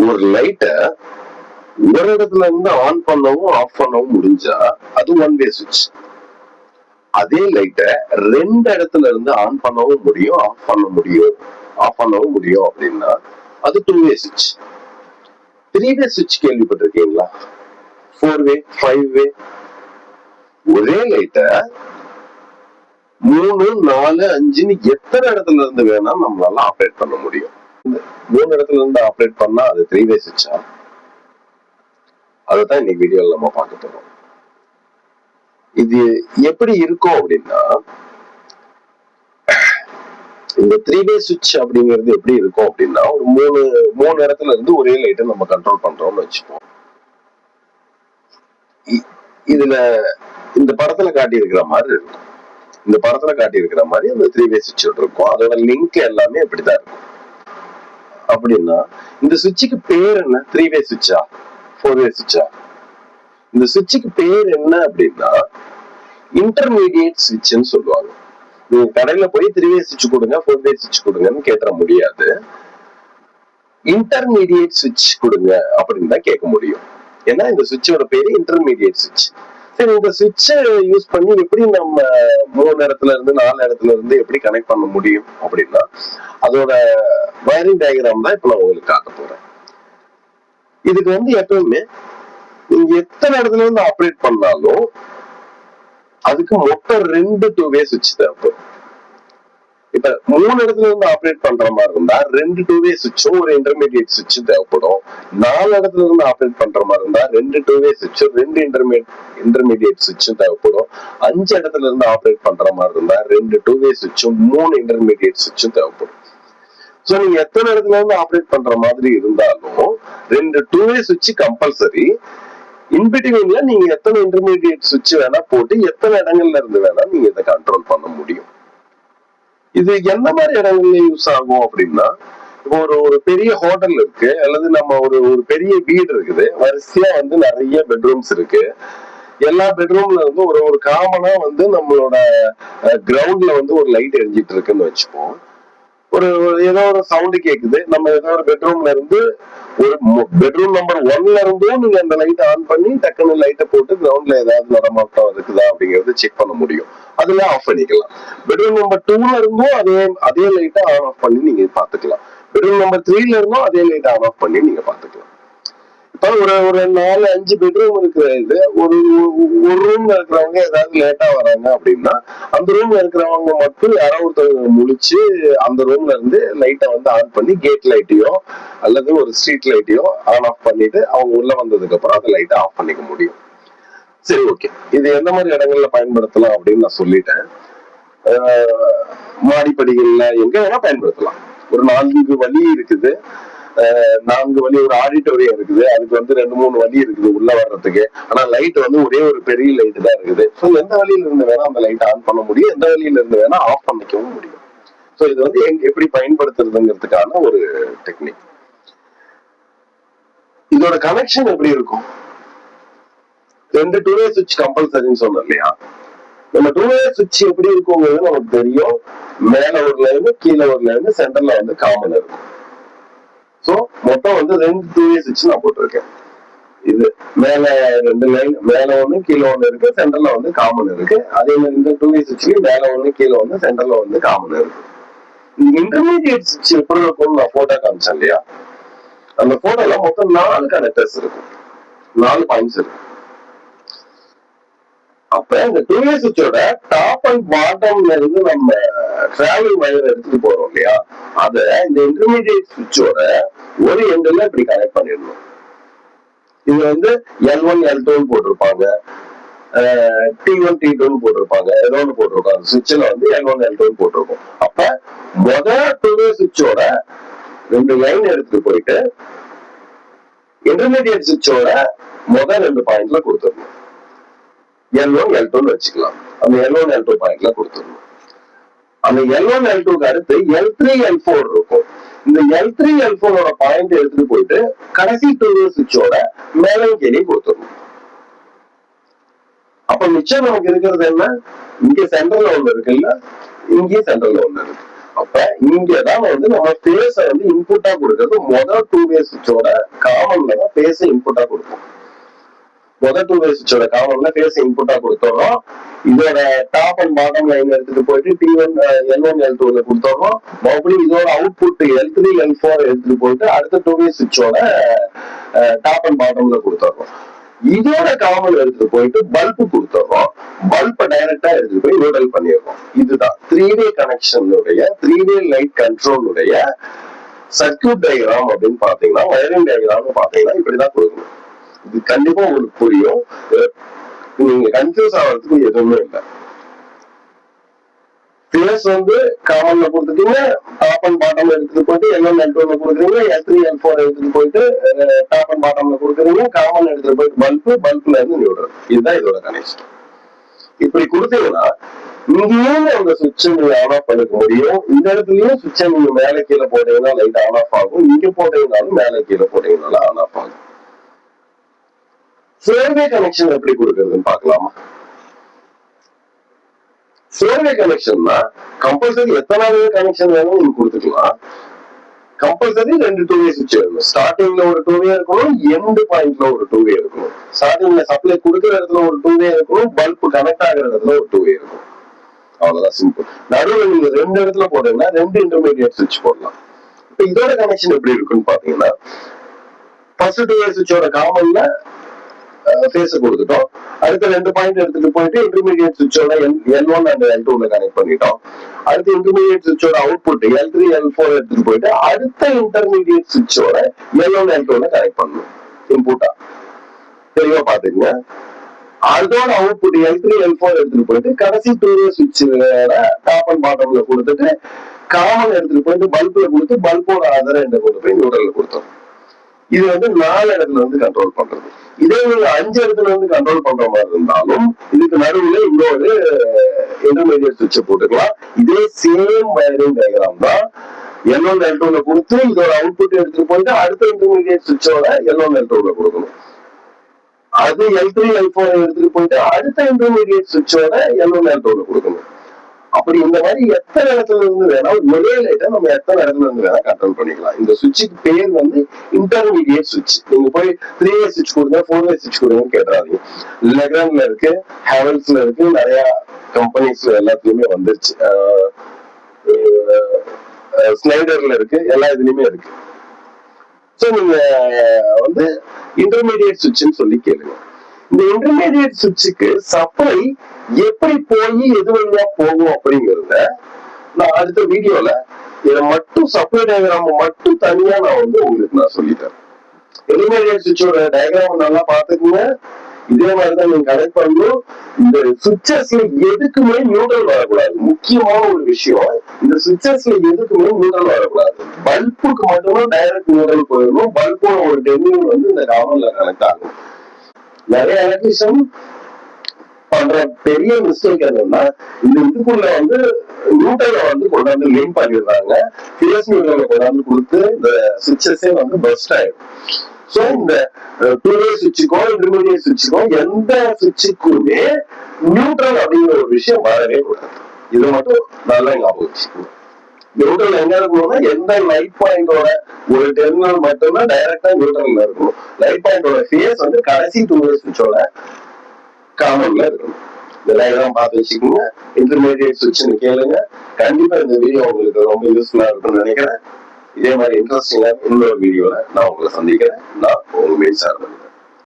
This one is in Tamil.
ஒரு லைட்ட ஒரு இடத்துல இருந்து ஆன் பண்ணவும் ஆஃப் பண்ணவும் முடிஞ்சா அது ஒன் வே சுவிட்ச் அதே லைட்ட ரெண்டு இடத்துல இருந்து ஆன் பண்ணவும் முடியும் ஆஃப் பண்ண முடியும். ஆஃப் பண்ணவும் முடியும் அப்படின்னா அது டூ வே சுவிட்ச் த்ரீ வே சுவிட்ச் கேள்விப்பட்டிருக்கீங்களா? ஃபோர் வே ஃபைவ் வே ஒரே லைட்ட மூணு நாலு அஞ்சுன்னு எத்தனை இடத்துல இருந்து வேணா நம்மளால ஆப்ரேட் பண்ண முடியும். மூணு இடத்துல இருந்து ஆப்ரேட் பண்ணா அது த்ரீ வே சுவிட்சா அதுதான் இன்னைக்கு வீடியோல நம்ம பார்க்க போறோம். இது எப்படி இருக்கும் அப்படின்னா இந்த த்ரீ வே சுவிட்ச் அப்படிங்கிறது எப்படி இருக்கும் அப்படின்னா ஒரு மூணு மூணு இடத்துல இருந்து ஒரே லைட்டை நம்ம கண்ட்ரோல் பண்றோம்னு வச்சுப்போம். இ- இதுல இந்த படத்துல காட்டி இருக்கிற மாதிரி இருக்கும். இந்த படத்துல காட்டி இருக்கிற மாதிரி அந்த த்ரீ வே சுவிட்ச் இருக்கும். அதோட லிங்க் எல்லாமே இப்படிதான் இருக்கும். அப்படின்னா இந்த சுவிட்சுக்கு பேர் என்ன? த்ரீ வே சுவிட்சா ஃபோர் வே சுவிட்சா இந்த சுவிட்சுக்கு பேர் என்ன அப்படின்னா இன்டர்மீடியட் சுவிட்ச்னு சொல்லுவாங்க. நீங்க கடையில போய் த்ரீ வே சுவிட்ச் கொடுங்க ஃபோர் வே சுவிட்ச் கொடுங்கன்னு கேட்ட முடியாது. இன்டர்மீடியட் சுவிட்ச் கொடுங்க அப்படின்னு தான் கேட்க முடியும். ஏன்னா இந்த சுவிட்சோட பேரு இன்டர்மீடியட் சுவிட்ச் இந்த சுவிட்சை யூஸ் பண்ணி எப்படி நம்ம மூணு இடத்துல இருந்து நாலு இடத்துல இருந்து எப்படி கனெக்ட் பண்ண முடியும் அப்படின்னா அதோட வயரிங் டயக்ராம் தான் இப்ப நான் உங்களுக்கு காட்ட போறேன். இதுக்கு வந்து எப்பவுமே நீங்க எத்தனை இடத்துல இருந்து ஆப்ரேட் பண்ணாலும் அதுக்கு மொத்தம் ரெண்டு டூ வே சுவிட்ச் தேவைப்படும். இப்ப மூணு இடத்துல இருந்து ஆப்ரேட் பண்ற மாதிரி இருந்தா ரெண்டு டூ வே சுவிட்சும் ஒரு இன்டர்மீடியட் சுவிட்ச் தேவைப்படும். நாலு இடத்துல இருந்து ஆப்ரேட் பண்ற மாதிரி இருந்தா ரெண்டு டூ வே சுவிட்சும் ரெண்டு இன்டர்மீடியட் இன்டர்மீடியட் சுவிட்சும் தேவைப்படும். அஞ்சு இடத்துல இருந்து ஆப்ரேட் பண்ற மாதிரி இருந்தா ரெண்டு டூ வே சுவிட்சும் மூணு இன்டர்மீடியட் சுவிட்சும் தேவைப்படும். சோ நீங்க எத்தனை இடத்துல இருந்து ஆப்ரேட் பண்ற மாதிரி இருந்தாலும் ரெண்டு டூ வே சுவிட்ச் கம்பல்சரி இன்பிட்வீன்ல நீங்க எத்தனை இன்டர்மீடியட் சுவிட்ச் வேணா போட்டு எத்தனை இடங்கள்ல இருந்து வேணா நீங்க இதை கண்ட்ரோல் பண்ண முடியும். இது எந்த மாதிரி இடங்கள்ல யூஸ் ஆகும் அப்படின்னா ஒரு ஒரு பெரிய ஹோட்டல் இருக்கு அல்லது நம்ம ஒரு ஒரு பெரிய வீடு இருக்குது வரிசையா வந்து நிறைய பெட்ரூம்ஸ் இருக்கு. எல்லா பெட்ரூம்ல இருந்து ஒரு ஒரு காமனா வந்து நம்மளோட கிரவுண்ட்ல வந்து ஒரு லைட் எரிஞ்சிட்டு இருக்குன்னு வச்சுப்போம். ஒரு ஏதோ ஒரு சவுண்ட் கேக்குது. நம்ம ஏதோ ஒரு பெட்ரூம்ல இருந்து ஒரு பெட்ரூம் நம்பர் ஒன்ல இருந்தும் நீங்க அந்த லைட் ஆன் பண்ணி டக்குன்னு லைட்டை போட்டு கிரவுண்ட்ல ஏதாவது நடமாட்டம் இருக்குதா அப்படிங்கறத செக் பண்ண முடியும். அதுல ஆஃப் பண்ணிக்கலாம். பெட்ரூம் நம்பர் டூல இருந்தும் அதே அதே லைட்டை ஆன் ஆஃப் பண்ணி நீங்க பாத்துக்கலாம் பெட்ரூம் நம்பர் த்ரீல இருந்தும் அதே லைட்டை ஆன் ஆஃப் பண்ணி நீங்க பாத்துக்கலாம் ஒரு ஒரு நாலு அஞ்சு பெட்ரூம் இருக்கிற இது. ஒரு ஒரு- ரூம்ல இருக்கிறவங்க ஏதாவது லேட்டா வராங்க அப்படின்னா அந்த ரூம்ல இருக்கிறவங்க மட்டும் யாரோ ஒருத்தவங்க முழிச்சு அந்த ரூம்ல இருந்து லைட்டை வந்து ஆன் பண்ணி கேட் லைட்டையோ அல்லது ஒரு ஸ்ட்ரீட் லைட்டையோ ஆன் ஆஃப் பண்ணிட்டு அவங்க உள்ள வந்ததுக்கு அப்புறம் அந்த லைட்டை ஆஃப் பண்ணிக்க முடியும். சரி ஓகே இது எந்த மாதிரி இடங்கள்ல பயன்படுத்தலாம் அப்படின்னு நான் சொல்லிட்டேன். ஆஹ் மாடிப்படிகள்ல எங்க வேணா பயன்படுத்தலாம். ஒரு நான்கு வழி இருக்குது. நான்கு வழி ஒரு ஆடிட்டோரியம் இருக்குது. அதுக்கு வந்து ரெண்டு மூணு வழி இருக்குது உள்ள வர்றதுக்கு. ஆனா லைட் வந்து ஒரே ஒரு பெரிய லைட் தான் இருக்குது. ஸோ எந்த வழியில இருந்து வேணா அந்த லைட் ஆன் பண்ண முடியும்? எந்த வழியில இருந்து வேணா ஆஃப் பண்ணிக்கவும் முடியும். ஸோ இது வந்து எங்க எப்படி பயன்படுத்துறதுங்கிறதுக்கான ஒரு டெக்னிக் இதோட கனெக்ஷன் எப்படி இருக்கும்? ரெண்டு டூ வே சுவிட்ச் கம்பல்சரின்னு சொன்னோம் இல்லையா? நம்ம டூ வே சுவிட்ச் எப்படி இருக்குங்கிறது நமக்கு தெரியும். மேல ஒரு லைன் கீழே ஒரு லைன் சென்டர்ல வந்து காமன் இருக்கும். ஸோ மொத்தம் வந்து ரெண்டு டூ வே நான் போட்டிருக்கேன். இது மேல ரெண்டு லைன் மேல ஒண்ணு கீழே ஒண்ணு இருக்கு சென்டர்ல வந்து காமன் இருக்கு. அதே மாதிரி இந்த டூ வே மேல ஒண்ணு கீழே ஒண்ணு சென்டர்ல வந்து காமன் இருக்கு. இந்த இன்டர்மீடியட் சுவிட்ச் எப்படி இருக்கும்னு நான் போட்டோ காமிச்சேன் இல்லையா? அந்த போட்டோல மொத்தம் நாலு கனெக்டர்ஸ் இருக்கும் நாலு பாயிண்ட்ஸ் இருக்கும் அப்ப இந்த டூ வே சுவிட்சோட டாப் அண்ட் பாட்டம்ல இருந்து நம்ம டிராவல் வயர் எடுத்துட்டு போறோம் இல்லையா? அத இந்த இன்டர்மீடியட் சுவிட்சோட ஒரு எண்ட்ல இப்படி கனெக்ட் பண்ணிடணும். இது வந்து எல் ஒன் எல் டூன்னு போட்டிருப்பாங்க. டி ஒன் டி டூன்னு போட்டிருப்பாங்க. ஏதோ ஒன்று போட்டிருப்பாங்க சுவிட்சில் வந்து எல் ஒன் எல் டூன்னு போட்டிருக்கும். அப்ப முதல் டூ சுவிட்சோட ரெண்டு லைன் எடுத்துட்டு போயிட்டு இன்டர்மீடியட் சுவிட்சோட முதல் ரெண்டு பாயிண்ட்ல கொடுத்துடணும். எல் ஒன் எல் டூன்னு வச்சுக்கலாம். அந்த எல் ஒன் எல் டூ பாயிண்ட்ல கொடுத்துடணும். அந்த எல் ஒன் எல் டூக்கு அடுத்து எல் த்ரீ எல் ஃபோர் இருக்கும். இந்த எல் த்ரீ எல் ஃபோரோட பாயிண்ட் எடுத்துட்டு போயிட்டு கடைசி டூ சுவிட்சோட மேலும் கீழே கொடுத்துடணும் அப்ப மிச்சம் நமக்கு இருக்கிறது என்ன? இங்க சென்டர்ல ஒண்ணு இருக்குல்ல? இங்கேயும் சென்ட்ரல் ஒண்ணு இருக்கு. அப்ப இங்கதான் வந்து நம்ம பேச வந்து இன்புட்டா கொடுக்கறது. முதல் டூ வே சுவிட்சோட காமன்ல தான் பேச இன்புட்டா கொடுக்கும். முதல் டூ வேஸ்டோட சுவிட்சோட ஃபேஸ் பேச இன்புட்டா இதோட டாப் அண்ட் பாட்டம் லைன் எடுத்துட்டு போயிட்டு T one L one L டூல கொடுத்துறோம். மறுபடியும் இதோட output L three L four எடுத்துட்டு போயிட்டு அடுத்த டூ வே சுவிட்சோட டாப் அண்ட் பாட்டம்ல கொடுத்துறோம். இதோட காவல் எடுத்துட்டு போயிட்டு பல்பு கொடுத்துறோம். பல்ப டைரக்டா எடுத்துட்டு போய் ரூடல் பண்ணிடுறோம். இதுதான் த்ரீ வே கனெக்ஷனுடைய த்ரீ வே லைட் கண்ட்ரோலுடைய சர்க்கியூட் டயக்ராம் அப்படின்னு பாத்தீங்கன்னா வயரிங் டயக்ராம் பாத்தீங்கன்னா இப்படிதான் கொடுக்கணும். இது கண்டிப்பா உங்களுக்கு புரியும். நீங்க கன்ஃபியூஸ் ஆகிறதுக்கு எதுவுமே இல்லை. பிளஸ் வந்து காமன்ல கொடுத்துட்டீங்க டாப் அண்ட் பாட்டம் எடுத்துட்டு போயிட்டு எல்என் எல் டூல கொடுக்குறீங்க எல் த்ரீ எல் ஃபோர் எடுத்துட்டு போயிட்டு டாப் அண்ட் பாட்டம்ல கொடுக்குறீங்க காமன் எடுத்துட்டு போயிட்டு பல்பு பல்ப்ல இருந்து நியூட்ரல் இதுதான் இதோட கனெக்ஷன் இப்படி கொடுத்தீங்கன்னா இங்கேயும் அந்த சுவிட்ச் நீங்க ஆன் ஆஃப் பண்ணிக்க முடியும். இந்த இடத்துலயும் சுவிட்சை நீங்க மேல கீழே போட்டீங்கன்னா லைட் ஆன் ஆஃப் ஆகும். இங்க போட்டீங்கனாலும் மேல கீழே போட்டீங்கனாலும் ஆன் ஆஃப் ஆகும். ஃபோர்வே கனெக்ஷன் எப்படி கொடுக்கறதுன்னு பார்க்கலாமா? ஃபோர்வே கனெக்ஷன்னா கம்பல்சரி எத்தனை கனெக்ஷன் வேணும் நீங்க கொடுத்துக்கலாம். கம்பல்சரி ரெண்டு டூ வே சுவிட்ச் இருக்கணும் ஸ்டார்டிங்ல ஒரு டூ வே இருக்கணும் எண்ட் பாயிண்ட்ல ஒரு டூ வே இருக்கணும். ஸ்டார்டிங்ல சப்ளை கொடுக்குற இடத்துல ஒரு டூ வே இருக்கணும் பல்ப் கனெக்ட் ஆகிற இடத்துல ஒரு டூ வே இருக்கும் அவ்வளவுதான் சிம்பிள் நடுவில் நீங்க ரெண்டு இடத்துல போட்டீங்கன்னா ரெண்டு இன்டர்மீடியட் சுவிட்ச் போடலாம். இப்ப இதோட கனெக்ஷன் எப்படி இருக்குன்னு பாத்தீங்கன்னா ஃபர்ஸ்ட் டூ வே சுவிட்சோட காமன்ல ஃபேஸ் கொடுத்துட்டோம். அடுத்த ரெண்டு பாயிண்ட் எடுத்துட்டு போயிட்டு இன்டர்மீடியட் சுவிட்சோட எல் ஒன் அண்ட் எல் டூல கனெக்ட் பண்ணிட்டோம். அடுத்து intermediate சுவிட்சோட output L three L four எடுத்துட்டு போயிட்டு அடுத்த இன்டர்மீடியட் சுவிட்சோட எல் ஒன் எல் டூல கனெக்ட் பண்ணணும். இன்புட்டா தெளிவா பாத்துக்கங்க அதோட output L three L four எடுத்துட்டு போயிட்டு கடைசி டூ வே சுவிட்சோட டாப் அண்ட் பாட்டம்ல கொடுத்துட்டு காமன் எடுத்துட்டு போயிட்டு பல்புல கொடுத்து பல்போட ஆதர என்ற கொண்டு போய் நியூட்ரல்ல கொடுத்தோம். இது வந்து நாலு இடத்துல இருந்து கண்ட்ரோல் பண்றது. இதே ஒரு அஞ்சு இடத்துல இருந்து கண்ட்ரோல் பண்ற மாதிரி இருந்தாலும் இதுக்கு நடுவுல இன்னொரு இன்டர்மீடியட் சுவிட்ச் போட்டுக்கலாம். இதே சேம் வயரிங் டயக்ராம் தான் எல்லோ நெல்டோல கொடுத்து இதோட அவுட்புட் எடுத்துட்டு போயிட்டு அடுத்த இன்டர்மீடியட் சுவிட்சோட எல்லோ நெல்டோல கொடுக்கணும். அது எல் த்ரீ எல் ஃபோர் எடுத்துட்டு போயிட்டு அடுத்த இன்டர்மீடியட் சுவிட்சோட எல்லோ நெல்டோல கொடுக்கணும். அப்படி இந்த மாதிரி எத்தனை இடத்துல இருந்து வேணா ஒரே லைட்டை நம்ம எத்தனை இடத்துல இருந்து வேணா கண்ட்ரோல் பண்ணிக்கலாம். இந்த சுவிட்சுக்கு பேர் வந்து இன்டர்மீடியட் சுவிட்ச் நீங்க போய் த்ரீ வே சுவிட்ச் கொடுங்க ஃபோர் வே சுவிட்ச் கொடுங்கன்னு கேட்டாதீங்க லெக்ரான்ல இருக்கு ஹேவல்ஸ்ல இருக்கு நிறைய கம்பெனிஸ் எல்லாத்துலயுமே வந்துருச்சு. ஸ்னைடர்ல இருக்கு எல்லா இதுலயுமே இருக்கு. ஸோ நீங்க வந்து இன்டர்மீடியட் சுவிட்ச்னு சொல்லி கேளுங்க. இந்த இன்டர்மீடியட் சுவிட்சுக்கு சப்ளை எப்படி போய் எது வழியா போகும் அப்படிங்கறத நான் அடுத்த வீடியோல இதை மட்டும் சப்ளை டயக்ராம் மட்டும் தனியா நான் வந்து உங்களுக்கு நான் சொல்லித்தரேன். எலிமினேட் சுவிட்சோட டயக்ராம் நல்லா பாத்துக்குங்க இதே மாதிரிதான் நீங்க கனெக்ட் பண்ணணும் இந்த சுவிச்சஸ்ல எதுக்குமே நியூட்ரல் வரக்கூடாது. முக்கியமான ஒரு விஷயம் இந்த சுவிச்சஸ்ல எதுக்குமே நியூட்ரல் வரக்கூடாது. பல்புக்கு மட்டும்தான் டைரக்ட் நியூட்ரல் போயிடணும். பல்போட ஒரு டெர்மினல் வந்து இந்த காமன்ல கனெக்ட் ஆகும். நிறைய எலக்ட்ரிஷியன் பண்ற பெரிய மிஸ்டேக் என்னன்னா இந்த இதுக்குள்ள வந்து ரூட்டைல வந்து கொண்டாந்து லிங்க் பண்ணிடுறாங்க. பிஎஸ் கொண்டாந்து கொடுத்து இந்த சுவிச்சஸே வந்து பெஸ்ட் ஆயிடும். சோ இந்த டூவே சுவிட்சுக்கோ இன்டர்மீடியட் சுவிட்சுக்கோ எந்த சுவிட்சுக்குமே நியூட்ரல் அப்படிங்கிற ஒரு விஷயம் வரவே கூடாது. இது மட்டும் நல்லா ஞாபகம் வச்சுக்கணும் நியூட்ரல் எங்க இருக்கணும்னா எந்த லைட் பாயிண்டோட ஒரு டெர்மினல் மட்டும்தான் டைரக்டா நியூட்ரல் இருக்கணும். லைட் பாயிண்டோட ஃபேஸ் வந்து கடைசி டூவே சுவிட்சோட காமன்ல இருக்கணும் இதெல்லாம் டயக்ராம் பார்த்து வச்சுக்கோங்க. இன்டர்மீடியட் சுவிட்ச்னு கேளுங்க. கண்டிப்பா இந்த வீடியோ உங்களுக்கு ரொம்ப யூஸ்ஃபுல்லா இருக்கும்னு நினைக்கிறேன். இதே மாதிரி இன்ட்ரெஸ்டிங்கா இன்னொரு வீடியோல நான் உங்களை சந்திக்கிறேன். நான் உங்க சார்